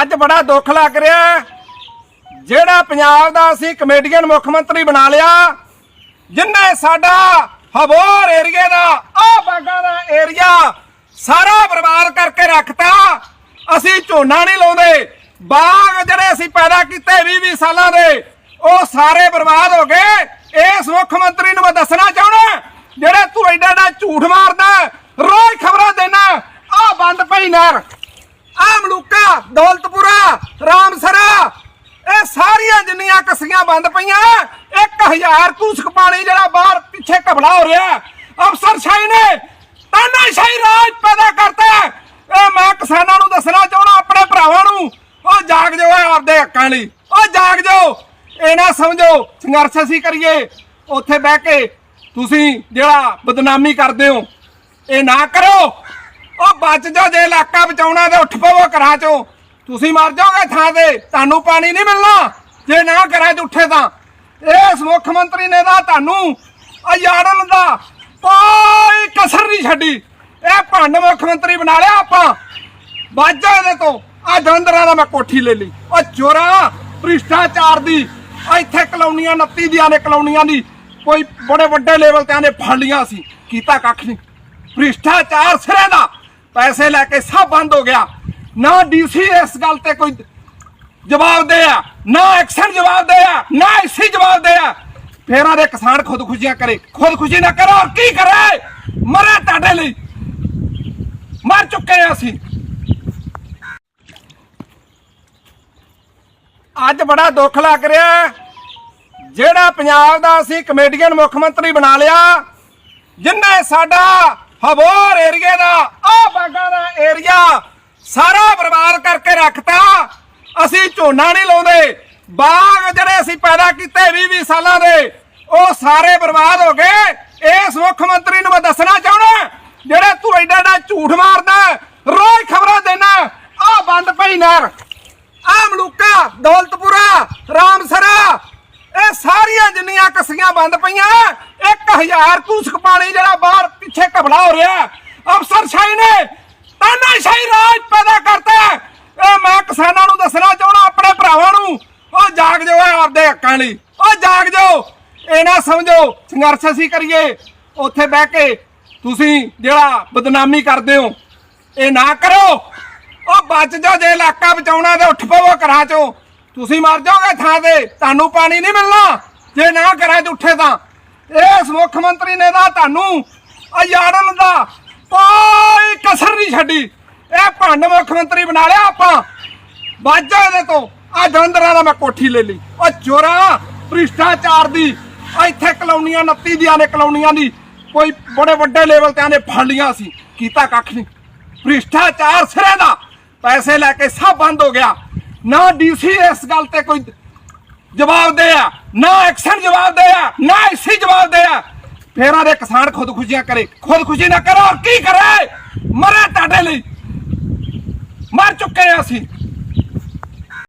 ਅੱਜ ਬੜਾ ਦੁੱਖ ਲੱਗ ਰਿਹਾ ਜਿਹੜਾ ਪੰਜਾਬ ਦਾ ਅਸੀਂ ਕਮੇਡੀਅਨ ਮੁੱਖ ਮੰਤਰੀ ਬਣਾ ਲਿਆ, ਜਿੰਨੇ ਸਾਡਾ ਹਬੋਰ ਏਰੀਏ ਦਾ ਆ ਬਾਗਾਂ ਦਾ ਏਰੀਆ ਸਾਰਾ ਬਰਬਾਦ ਕਰਕੇ ਰੱਖਤਾ, ਅਸੀਂ ਝੋਨਾ ਨਹੀਂ ਲਾਉਂਦੇ। ਬਾਗ ਜਿਹੜੇ ਅਸੀਂ ਪੈਦਾ ਕੀਤੇ 20 20 ਸਾਲਾਂ ਦੇ, ਉਹ ਸਾਰੇ ਬਰਬਾਦ ਹੋ ਗਏ। ਇਸ ਮੁੱਖ ਮੰਤਰੀ ਨੂੰ ਮੈਂ ਦੱਸਣਾ ਚਾਹਣਾ ਜਿਹੜੇ ਤੂੰ ਐਡਾ ਐਡਾ ਝੂਠ ਮਾਰਦਾ ਰੋਜ਼ ਖਬਰਾਂ ਦੇਣਾ ਆ ਬੰਦ ਪਈ ਨਹਿਰ। ਆ ਮਲੂਕਾ, ਦੌਲਤਪੁਰਾ, ਰਾਮਸਰਾ, ਇਹ ਸਾਰੀਆਂ ਜਿੰਨੀਆਂ ਕਸੀਆਂ ਬੰਦ ਪਈਆਂ 1000 ਕੂਸਕ ਪਾਣੀ ਜਿਹੜਾ ਬਾਹਰ ਪਿੱਛੇ ਕਬਲਾ ਹੋ ਰਿਹਾ ਅਫਸਰ ਸ਼ਾਹੀ ਨੇ ਤਾਨਾਸ਼ਾਹੀ ਰਾਜ ਪੈਦਾ ਕਰਤਾ ਇਹ ਮੈਂ ਕਿਸਾਨਾਂ ਨੂੰ ਦੱਸਣਾ ਚਾਹਣਾ ਆਪਣੇ ਭਰਾਵਾਂ ਨੂੰ, ਉਹ ਜਾਗ ਜਾਓ ਇਹ ਆਪਦੇ ਹੱਕਾਂ ਲਈ। ਉਹ ਜਾਗ ਜਾਓ, ਇਹ ਨਾ ਸਮਝੋ, ਸੰਘਰਸ਼ ਅਸੀਂ ਕਰੀਏ। ਉੱਥੇ ਬਹਿ ਕੇ ਤੁਸੀਂ ਜਿਹੜਾ ਬਦਨਾਮੀ ਕਰਦੇ ਹੋ, ਇਹ ਨਾ ਕਰੋ। ਉਹ ਬਚ ਜਾਓ ਜੇ ਇਲਾਕਾ ਬਚਾਉਣਾ ਤੇ ਉੱਠ ਪਵੋ ਘਰਾਂ ਚੋਂ। ਤੁਸੀਂ ਮਰ ਜਾਓਗੇ ਥਾਂ ਤੇ, ਤੁਹਾਨੂੰ ਪਾਣੀ ਨਹੀਂ ਮਿਲਣਾ। ਜੇ ਨਾ ਘਰਾਂ 'ਚ ਉੱਠੇ ਤਾਂ। ਇਸ ਮੁੱਖ ਮੰਤਰੀ ਨੇ ਤਾਂ ਤੁਹਾਨੂੰ ਅਯਾੜਨ ਦਾ ਕੋਈ ਕਸਰ ਨਹੀਂ ਛੱਡੀ। ਇਹ ਭੰਡ ਮੁੱਖ ਮੰਤਰੀ ਬਣਾ ਲਿਆ ਆਪਾਂ। ਬਾਜਾ ਇਹਦੇ ਤੋਂ। ਆ ਜਲੰਧਰਾਂ ਦਾ ਮੈਂ ਕੋਠੀ ਲੈ ਲਈ। ਉਹ ਚੋਰਾ ਭ੍ਰਿਸ਼ਟਾਚਾਰ ਦੀ, ਇੱਥੇ ਕਲੋਨੀਆਂ 29 ਦੀਆਂ ਨੇ ਕਲੋਨੀਆਂ ਦੀ। ਕੋਈ ਬੜੇ ਵੱਡੇ ਲੈਵਲ ਤੇ ਆਨੇ ਫੜ ਲੀਆਂ ਸੀ ਕੀਤਾ ਕੱਖ ਨਹੀਂ। ਭ੍ਰਿਸ਼ਟਾਚਾਰ ਸਿਰੇ ਦਾ। ਪੈਸੇ ਲੈ ਕੇ ਸਭ ਬੰਦ ਹੋ ਗਿਆ। ਨਾ ਡੀਸੀ ਇਸ ਗੱਲ ਤੇ ਕੋਈ ਜਵਾਬ ਦੇ ਆ, ਨਾ ਐਕਸ਼ਨ ਜਵਾਬ ਦੇ ਆ, ਨਾ ਐਸੀ ਜਵਾਬ ਦੇ ਆ। ਫੇਰ ਆਦੇ ਕਿਸਾਨ ਖੁਦਕੁਸ਼ੀਆਂ ਕਰੇ। ਖੁਦਕੁਸ਼ੀ ਨਾ ਕਰੋ ਔਰ ਕੀ ਕਰੇ? ਮਰੇ ਤੁਹਾਡੇ ਲਈ। ਮਰ ਚੁੱਕੇ ਆ ਅਸੀਂ। ਅੱਜ ਬੜਾ ਦੁੱਖ ਲੱਗ ਰਿਹਾ ਜਿਹੜਾ ਪੰਜਾਬ ਦਾ ਅਸੀਂ ਕਮੇਡੀਅਨ ਮੁੱਖ ਮੰਤਰੀ ਬਣਾ ਲਿਆ, ਜਿੰਨੇ ਸਾਡਾ ਹਬੋਰ ਏਰੀਏ ਦਾ ਆ ਬਾਗਾਂ ਦਾ ਏਰੀਆ ਸਾਰਾ ਬਰਬਾਦ ਕਰਕੇ ਰੱਖਤਾ। ਅਸੀਂ ਝੋਨਾ ਨਹੀਂ ਲਾਉਂਦੇ। ਬਾਗ ਜਿਹੜੇ ਅਸੀਂ ਪੈਦਾ ਕੀਤੇ 20 20 ਸਾਲਾਂ ਦੇ, ਉਹ ਸਾਰੇ ਬਰਬਾਦ ਹੋ ਗਏ। ਇਸ ਮੁੱਖ ਮੰਤਰੀ ਨੂੰ ਮੈਂ ਦੱਸਣਾ ਚਾਹਣਾ ਜਿਹੜੇ ਤੂੰ ਐਡਾ ਐਡਾ ਝੂਠ ਮਾਰਦਾ, ਰੋਜ਼ ਖਬਰਾਂ ਦੇਣਾ ਆ ਬੰਦ ਪਈ ਨਹਿਰ ਆ ਮਲੂਕਾ, ਦੌਲਤਪੁਰਾ, ਰਾਮਸਰਾ, ਇਹ ਸਾਰੀਆਂ ਜਿੰਨੀਆਂ ਕਸੀਆਂ ਬੰਦ ਪਈਆਂ 1000 ਕੂਸਕ ਪਾਣੀ ਜਿਹੜਾ ਬਾਹਰ ਪਿੱਛੇ ਹੋ ਰਿਹਾ। ਅਫਸਰ ਸ਼ਾਹੀ ਨੇ ਤਾਨਾਸ਼ਾਹੀ ਰਾਜ ਪੈਦਾ ਕਰਤਾ ਇਹ ਮੈਂ ਕਿਸਾਨਾਂ ਨੂੰ ਦੱਸਣਾ ਚਾਹਣਾ ਆਪਣੇ ਭਰਾਵਾਂ ਨੂੰ। ਉਹ ਜਾਗ ਜਾਓ ਆਪਦੇ ਹੱਕਾਂ ਲਈ। ਉਹ ਜਾਗ ਜਾਓ। ਇਹ ਨਾ ਸਮਝੋ, ਸੰਘਰਸ਼ ਅਸੀਂ ਕਰੀਏ। ਉੱਥੇ ਬਹਿ ਕੇ ਤੁਸੀਂ ਜਿਹੜਾ ਬਦਨਾਮੀ ਕਰਦੇ ਹੋ, ਇਹ ਨਾ ਕਰੋ। ਉਹ ਬਚ ਜਾਓ ਜੇ ਇਲਾਕਾ ਬਚਾਉਣਾ ਤੇ ਉੱਠ ਪਵੋ ਘਰਾਂ ਚੋਂ। ਤੁਸੀਂ ਮਰ ਜਾਓਗੇ ਥਾਂ ਤੇ, ਤੁਹਾਨੂੰ ਪਾਣੀ ਨਹੀਂ ਮਿਲਣਾ। ਜੇ ਨਾ ਘਰਾਂ 'ਚ ਉੱਠੇ ਤਾਂ। ਇਸ ਮੁੱਖ ਮੰਤਰੀ ਨੇ ਤਾਂ ਤੁਹਾਨੂੰ ਅਯਾੜਨ ਦਾ ਕੋਈ ਕਸਰ ਨਹੀਂ ਛੱਡੀ। ਇਹ ਭੰਡ ਮੁੱਖ ਮੰਤਰੀ ਬਣਾ ਲਿਆ ਆਪਾਂ। ਬਾਜਾ ਇਹਦੇ ਤੋਂ। ਆ ਜਲੰਧਰਾਂ ਦਾ ਮੈਂ ਕੋਠੀ ਲੈ ਲਈ। ਉਹ ਚੋਰਾ, ਭ੍ਰਿਸ਼ਟਾਚਾਰ ਦੀ। ਇੱਥੇ ਕਲੋਨੀਆਂ 29 ਦੀਆਂ ਨੇ ਕਲੋਨੀਆਂ ਦੀ। ਕੋਈ ਬੜੇ ਵੱਡੇ ਲੈਵਲ ਤੇ ਆਨੇ ਫੜ ਲੀਆਂ ਸੀ। ਕੀਤਾ ਕੱਖ ਨਹੀਂ। ਭ੍ਰਿਸ਼ਟਾਚਾਰ ਸਿਰੇ ਦਾ। ਪੈਸੇ ਲੈ ਕੇ ਸਭ ਬੰਦ ਹੋ ਗਿਆ। ਨਾ ਡੀਸੀ ਇਸ ਗੱਲ ਤੇ ਕੋਈ ਜਵਾਬ ਦੇ ਆ। ਨਾ ਐਕਸ਼ਨ ਜਵਾਬ ਦੇ ਆ। ਨਾ ਐਸੀ ਜਵਾਬ ਦੇ ਆ। ਫੇਰਾਂ ਦੇ ਕਿਸਾਨ ਖੁਦਕੁਸ਼ੀਆਂ ਕਰੇ। ਖੁਦਕੁਸ਼ੀ ਨਾ ਕਰੋ ਔਰ ਕੀ ਕਰੇ? ਮਰੇ ਤੁਹਾਡੇ ਲਈ। ਮਰ ਚੁੱਕੇ ਆ ਅਸੀਂ।